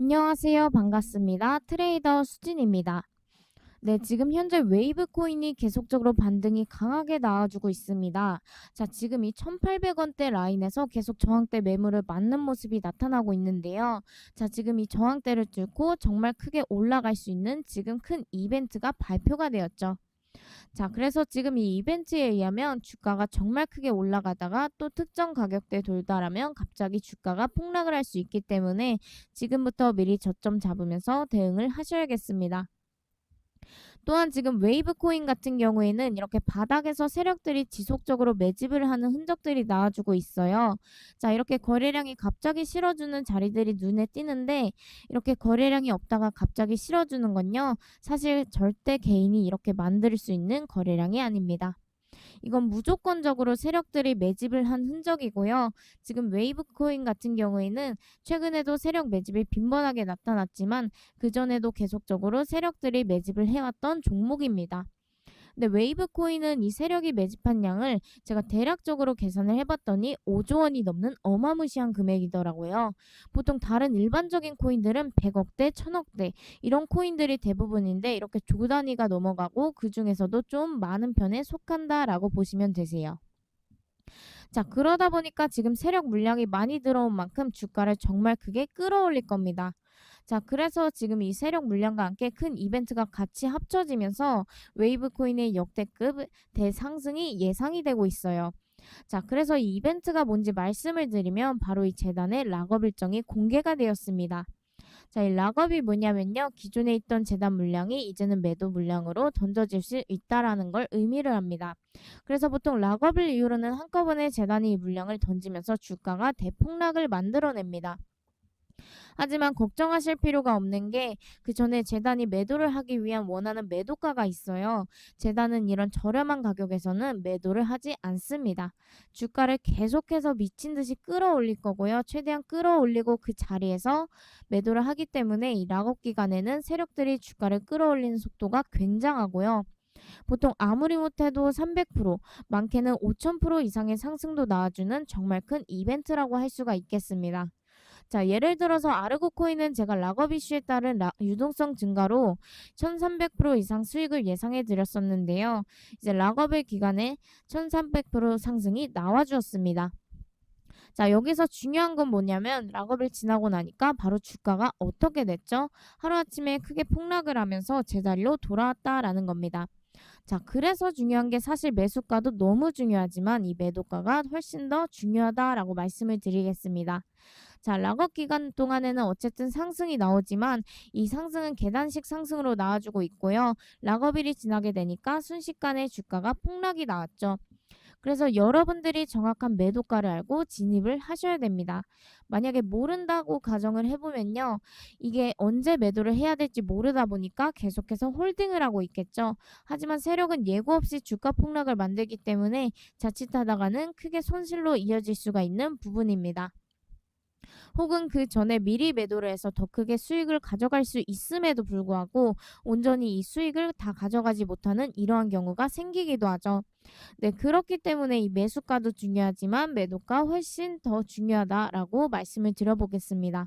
안녕하세요. 반갑습니다. 트레이더 수진입니다. 네, 지금 현재 웨이브 코인이 계속적으로 반등이 강하게 나와주고 있습니다. 자, 지금 이 1,800원대 라인에서 계속 저항대 매물을 맞는 모습이 나타나고 있는데요. 자, 지금 이 저항대를 뚫고 정말 크게 올라갈 수 있는 지금 큰 이벤트가 발표가 되었죠. 자, 그래서 지금 이 이벤트에 의하면 주가가 정말 크게 올라가다가 또 특정 가격대에 돌달하면 갑자기 주가가 폭락을 할 수 있기 때문에 지금부터 미리 저점 잡으면서 대응을 하셔야겠습니다. 또한 지금 웨이브 코인 같은 경우에는 이렇게 바닥에서 세력들이 지속적으로 매집을 하는 흔적들이 나와주고 있어요. 자, 이렇게 거래량이 갑자기 실어주는 자리들이 눈에 띄는데 이렇게 거래량이 없다가 갑자기 실어주는 건요. 사실 절대 개인이 이렇게 만들 수 있는 거래량이 아닙니다. 이건 무조건적으로 세력들이 매집을 한 흔적이고요. 지금 웨이브 코인 같은 경우에는 최근에도 세력 매집이 빈번하게 나타났지만 그전에도 계속적으로 세력들이 매집을 해왔던 종목입니다. 근데 웨이브 코인은 이 세력이 매집한 양을 제가 대략적으로 계산을 해봤더니 5조 원이 넘는 어마무시한 금액이더라고요. 보통 다른 일반적인 코인들은 100억대, 1000억대 이런 코인들이 대부분인데 이렇게 조 단위가 넘어가고 그 중에서도 좀 많은 편에 속한다라고 보시면 되세요. 자, 그러다 보니까 지금 세력 물량이 많이 들어온 만큼 주가를 정말 크게 끌어올릴 겁니다. 자, 그래서 지금 이 세력 물량과 함께 큰 이벤트가 같이 합쳐지면서 웨이브 코인의 역대급 대상승이 예상이 되고 있어요. 자, 그래서 이 이벤트가 뭔지 말씀을 드리면 바로 이 재단의 락업 일정이 공개가 되었습니다. 자, 이 락업이 뭐냐면요. 기존에 있던 재단 물량이 이제는 매도 물량으로 던져질 수 있다라는 걸 의미를 합니다. 그래서 보통 락업을 이유로는 한꺼번에 재단이 이 물량을 던지면서 주가가 대폭락을 만들어냅니다. 하지만 걱정하실 필요가 없는 게 그 전에 재단이 매도를 하기 위한 원하는 매도가가 있어요. 재단은 이런 저렴한 가격에서는 매도를 하지 않습니다. 주가를 계속해서 미친 듯이 끌어올릴 거고요. 최대한 끌어올리고 그 자리에서 매도를 하기 때문에 이 락업 기간에는 세력들이 주가를 끌어올리는 속도가 굉장하고요. 보통 아무리 못해도 300%, 많게는 5000% 이상의 상승도 나와주는 정말 큰 이벤트라고 할 수가 있겠습니다. 자, 예를 들어서 아르고 코인은 제가 락업 이슈에 따른 라, 유동성 증가로 1300% 이상 수익을 예상해 드렸었는데요. 이제 락업의 기간에 1300% 상승이 나와 주었습니다. 자, 여기서 중요한 건 뭐냐면 락업을 지나고 나니까 바로 주가가 어떻게 됐죠? 하루아침에 크게 폭락을 하면서 제자리로 돌아왔다라는 겁니다. 자, 그래서 중요한 게 사실 매수가도 너무 중요하지만 이 매도가가 훨씬 더 중요하다라고 말씀을 드리겠습니다. 자, 락업 기간 동안에는 어쨌든 상승이 나오지만 이 상승은 계단식 상승으로 나와주고 있고요. 락업일이 지나게 되니까 순식간에 주가가 폭락이 나왔죠. 그래서 여러분들이 정확한 매도가를 알고 진입을 하셔야 됩니다. 만약에 모른다고 가정을 해보면요. 이게 언제 매도를 해야 될지 모르다 보니까 계속해서 홀딩을 하고 있겠죠. 하지만 세력은 예고 없이 주가 폭락을 만들기 때문에 자칫하다가는 크게 손실로 이어질 수가 있는 부분입니다. 혹은 그 전에 미리 매도를 해서 더 크게 수익을 가져갈 수 있음에도 불구하고 온전히 이 수익을 다 가져가지 못하는 이러한 경우가 생기기도 하죠. 네, 그렇기 때문에 이 매수가도 중요하지만 매도가 훨씬 더 중요하다라고 말씀을 드려보겠습니다.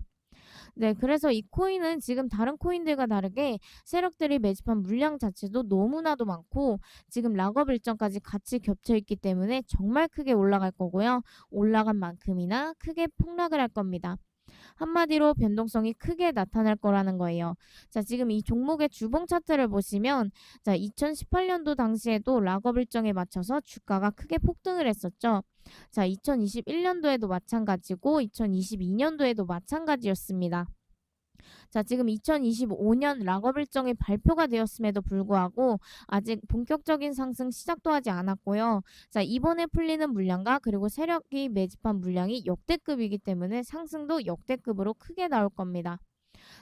네, 그래서 이 코인은 지금 다른 코인들과 다르게 세력들이 매집한 물량 자체도 너무나도 많고 지금 락업 일정까지 같이 겹쳐 있기 때문에 정말 크게 올라갈 거고요. 올라간 만큼이나 크게 폭락을 할 겁니다. 한마디로 변동성이 크게 나타날 거라는 거예요. 자, 지금 이 종목의 주봉 차트를 보시면 자, 2018년도 당시에도 락업 일정에 맞춰서 주가가 크게 폭등을 했었죠. 자, 2021년도에도 마찬가지고 2022년도에도 마찬가지였습니다. 자, 지금 2025년 락업 일정이 발표가 되었음에도 불구하고 아직 본격적인 상승 시작도 하지 않았고요. 자, 이번에 풀리는 물량과 그리고 세력이 매집한 물량이 역대급이기 때문에 상승도 역대급으로 크게 나올 겁니다.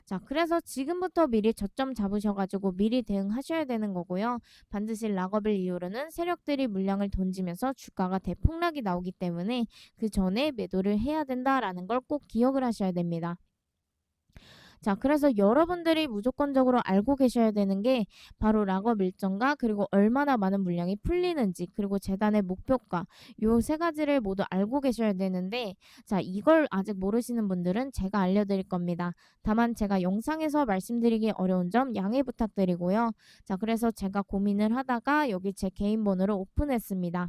자, 그래서 지금부터 미리 저점 잡으셔가지고 미리 대응하셔야 되는 거고요. 반드시 락업을 이유로는 세력들이 물량을 던지면서 주가가 대폭락이 나오기 때문에 그 전에 매도를 해야 된다라는 걸 꼭 기억을 하셔야 됩니다. 자, 그래서 여러분들이 무조건적으로 알고 계셔야 되는 게 바로 락업 일정과 그리고 얼마나 많은 물량이 풀리는지 그리고 재단의 목표가 요 세 가지를 모두 알고 계셔야 되는데 자, 이걸 아직 모르시는 분들은 제가 알려드릴 겁니다. 다만 제가 영상에서 말씀드리기 어려운 점 양해 부탁드리고요. 자, 그래서 제가 고민을 하다가 여기 제 개인 번호를 오픈했습니다.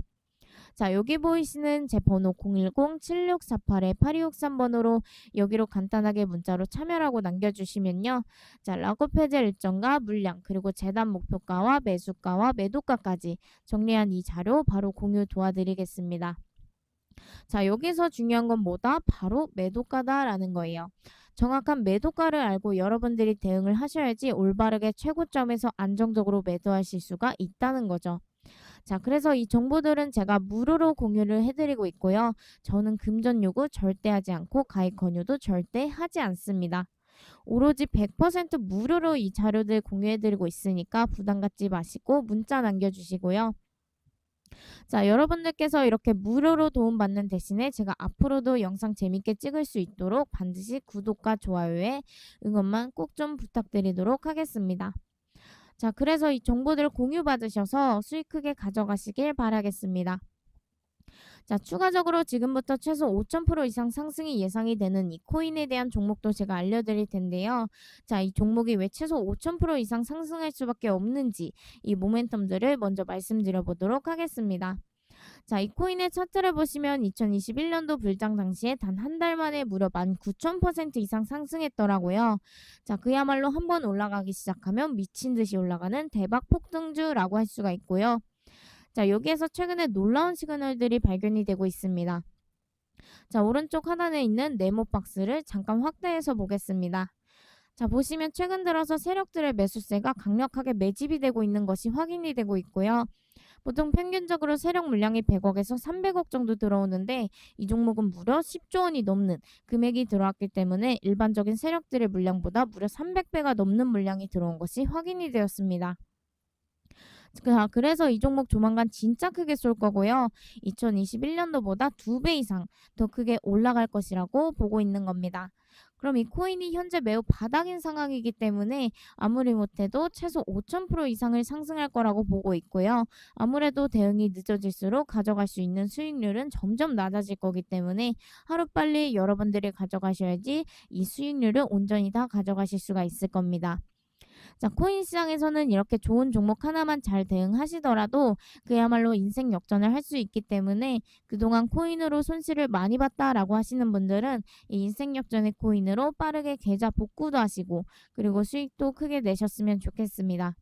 자, 여기 보이시는 제 번호 010-7648-8263 번호로 여기로 간단하게 문자로 참여라고 남겨주시면요. 자, 락업 해제 일정과 물량, 그리고 재단 목표가와 매수가와 매도가까지 정리한 이 자료 바로 공유 도와드리겠습니다. 자, 여기서 중요한 건 뭐다? 바로 매도가다라는 거예요. 정확한 매도가를 알고 여러분들이 대응을 하셔야지 올바르게 최고점에서 안정적으로 매도하실 수가 있다는 거죠. 자, 그래서 이 정보들은 제가 무료로 공유를 해드리고 있고요. 저는 금전 요구 절대 하지 않고 가입 권유도 절대 하지 않습니다. 오로지 100% 무료로 이 자료들 공유해드리고 있으니까 부담 갖지 마시고 문자 남겨주시고요. 자, 여러분들께서 이렇게 무료로 도움받는 대신에 제가 앞으로도 영상 재밌게 찍을 수 있도록 반드시 구독과 좋아요에 응원만 꼭 좀 부탁드리도록 하겠습니다. 자, 그래서 이 정보들을 공유 받으셔서 수익 크게 가져가시길 바라겠습니다. 자, 추가적으로 지금부터 최소 5,000% 이상 상승이 예상이 되는 이 코인에 대한 종목도 제가 알려드릴 텐데요. 자, 이 종목이 왜 최소 5,000% 이상 상승할 수밖에 없는지 이 모멘텀들을 먼저 말씀드려 보도록 하겠습니다. 자, 이 코인의 차트를 보시면 2021년도 불장 당시에 단 한 달 만에 무려 19,000% 이상 상승했더라고요. 자, 그야말로 한 번 올라가기 시작하면 미친 듯이 올라가는 대박 폭등주라고 할 수가 있고요. 자, 여기에서 최근에 놀라운 시그널들이 발견이 되고 있습니다. 자, 오른쪽 하단에 있는 네모 박스를 잠깐 확대해서 보겠습니다. 자, 보시면 최근 들어서 세력들의 매수세가 강력하게 매집이 되고 있는 것이 확인이 되고 있고요. 보통 평균적으로 세력 물량이 100억에서 300억 정도 들어오는데 이 종목은 무려 10조 원이 넘는 금액이 들어왔기 때문에 일반적인 세력들의 물량보다 무려 300배가 넘는 물량이 들어온 것이 확인이 되었습니다. 자, 그래서 이 종목 조만간 진짜 크게 쏠 거고요. 2021년도보다 두 배 이상 더 크게 올라갈 것이라고 보고 있는 겁니다. 그럼 이 코인이 현재 매우 바닥인 상황이기 때문에 아무리 못해도 최소 5,000% 이상을 상승할 거라고 보고 있고요. 아무래도 대응이 늦어질수록 가져갈 수 있는 수익률은 점점 낮아질 거기 때문에 하루빨리 여러분들이 가져가셔야지 이 수익률을 온전히 다 가져가실 수가 있을 겁니다. 자, 코인 시장에서는 이렇게 좋은 종목 하나만 잘 대응하시더라도 그야말로 인생 역전을 할 수 있기 때문에 그동안 코인으로 손실을 많이 봤다라고 하시는 분들은 이 인생 역전의 코인으로 빠르게 계좌 복구도 하시고 그리고 수익도 크게 내셨으면 좋겠습니다.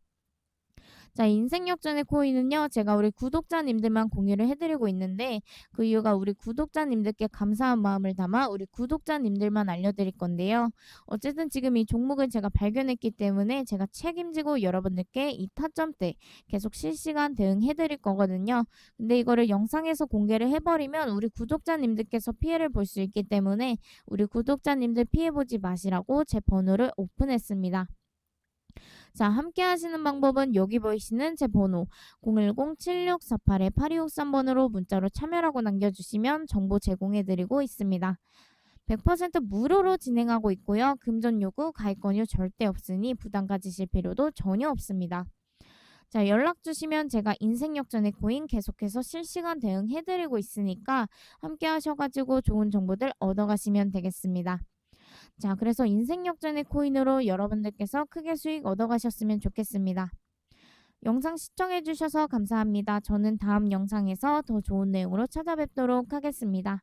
자, 인생 역전의 코인은요, 제가 우리 구독자님들만 공유를 해드리고 있는데, 그 이유가 우리 구독자님들께 감사한 마음을 담아 우리 구독자님들만 알려드릴 건데요. 어쨌든 지금 이 종목을 제가 발견했기 때문에 제가 책임지고 여러분들께 이 타점대 계속 실시간 대응해드릴 거거든요. 근데 이거를 영상에서 공개를 해버리면 우리 구독자님들께서 피해를 볼 수 있기 때문에 우리 구독자님들 피해보지 마시라고 제 번호를 오픈했습니다. 자, 함께 하시는 방법은 여기 보이시는 제 번호 010-7648-8263번으로 문자로 참여라고 남겨주시면 정보 제공해드리고 있습니다. 100% 무료로 진행하고 있고요. 금전 요구, 가입 권유 절대 없으니 부담 가지실 필요도 전혀 없습니다. 자, 연락 주시면 제가 인생 역전의 코인 계속해서 실시간 대응해드리고 있으니까 함께 하셔가지고 좋은 정보들 얻어가시면 되겠습니다. 자, 그래서 인생 역전의 코인으로 여러분들께서 크게 수익 얻어가셨으면 좋겠습니다. 영상 시청해주셔서 감사합니다. 저는 다음 영상에서 더 좋은 내용으로 찾아뵙도록 하겠습니다.